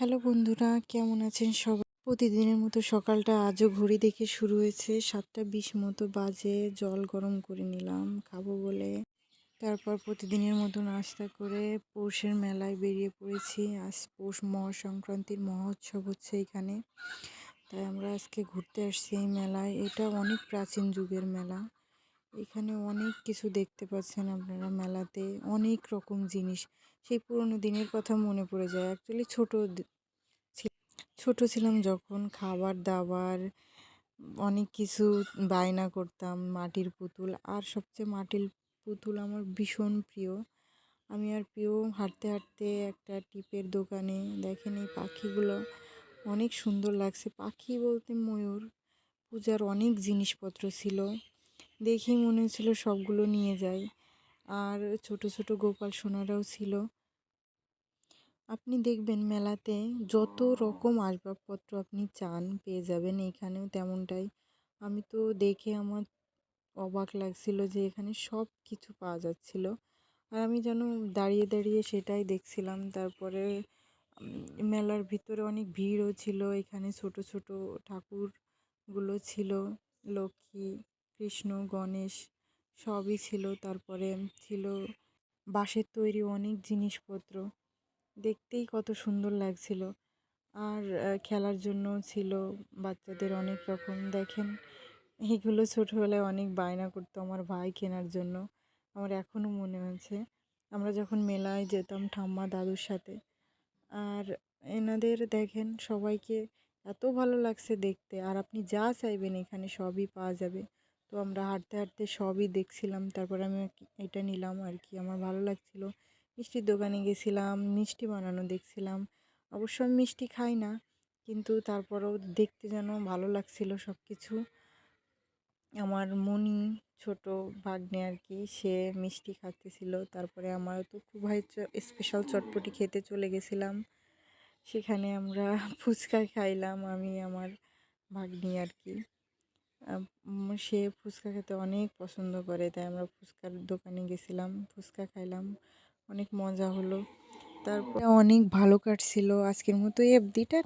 Hello বন্ধুরা, কেমন আছেন সবাই? প্রতিদিনের মতো সকালটা আজও ঘড়ি দেখে শুরু হয়েছে। সাতটা বিশ মতো বাজে, জল গরম করে নিলাম, খাব বলে। তারপর প্রতিদিনের মতো নাস্তা করে পৌষের মেলায় বেরিয়ে পড়েছি। আজ পৌষ মহা সংক্রান্তির মহোৎসব হচ্ছে এখানে। তাই আমরা আজকে ঘুরতে আসছি এই মেলায়। এটা অনেক প্রাচীন যুগের মেলা। এখানে অনেক কিছু দেখতে পাচ্ছেন আপনারা মেলাতে, অনেক রকম জিনিস। সেই পুরনো দিনের কথা মনে পড়ে যায়। অ্যাকচুয়ালি ছোট ছোট ছিলাম যখন খাবার দাবার, অনেক কিছু বায়না করতাম, মাটির পুতুল। আর সবচেয়ে মাটির পুতুল আমার ভীষণ প্রিয়। আমি আর প্রিয় হাঁটতে হাঁটতে একটা টিপের দোকানে দেখেন এই পাখিগুলো। অনেক সুন্দর লাগছে। পাখি বলতে ময়ূর, পূজার অনেক জিনিসপত্র ছিল। দেখেই মনে হচ্ছিল সবগুলো নিয়ে যাই। আর ছোট ছোট গোপাল সোনারাও ছিল। আপনি দেখবেন মেলাতে যত রকম আসবাবপত্র আপনি চান পেয়ে যাবেন এখানেও তেমনটাই। আমি তো দেখে আমার অবাক লাগছিল যে এখানে সব কিছু পাওয়া যাচ্ছিল। আর আমি যেন দাঁড়িয়ে দাঁড়িয়ে সেটাই দেখছিলাম। তারপরে মেলার ভিতরে অনেক ভিড়ও ছিল। এখানে ছোট ছোট ঠাকুরগুলো ছিল, লক্ষ্মী কৃষ্ণ, গণেশ সবই ছিল। তারপরে ছিল বাঁশের তৈরি অনেক জিনিসপত্র। দেখতেই কত সুন্দর লাগছিল। আর খেলার জন্য ছিল বাচ্চাদের অনেক রকম। দেখেন এইগুলো ছোটোবেলায় অনেক বায়না করতো আমার ভাই কেনার জন্য। আমার এখনও মনে আছে। আমরা যখন মেলায় যেতাম ঠাম্মা দাদুর সাথে। আর এনাদের দেখেন, সবাইকে এত ভালো লাগছে দেখতে। আর আপনি যা চাইবেন এখানে সবই পাওয়া যাবে। তো আমরা হাঁটতে হাঁটতে সবই দেখছিলাম। তারপর আমি এটা নিলাম আর কি। আমার ভালো লাগছিল। মিষ্টির দোকানে গেছিলাম, মিষ্টি বানানো দেখছিলাম। অবশ্য আমি মিষ্টি খাই না, কিন্তু তারপরেও দেখতে যেন ভালো লাগছিল সব কিছু আমার মনি ছোট ভাগ্নে আর কি, সে মিষ্টি খাচ্তেছিল তারপরে আমারও তো খুব ভাই স্পেশাল চটপটি খেতে চলে গেছিলাম। সেখানে আমরা ফুচকা খাইলাম, আমি, আমার ভাগ্নি আর কি। সে ফুচকা খেতে অনেক পছন্দ করে, তাই আমরা ফুচকার দোকানে গেছিলাম, ফুচকা খাইলাম, অনেক মজা হলো। তারপরে অনেক ভালো কাটছিল আজকের মতো। এফডিটা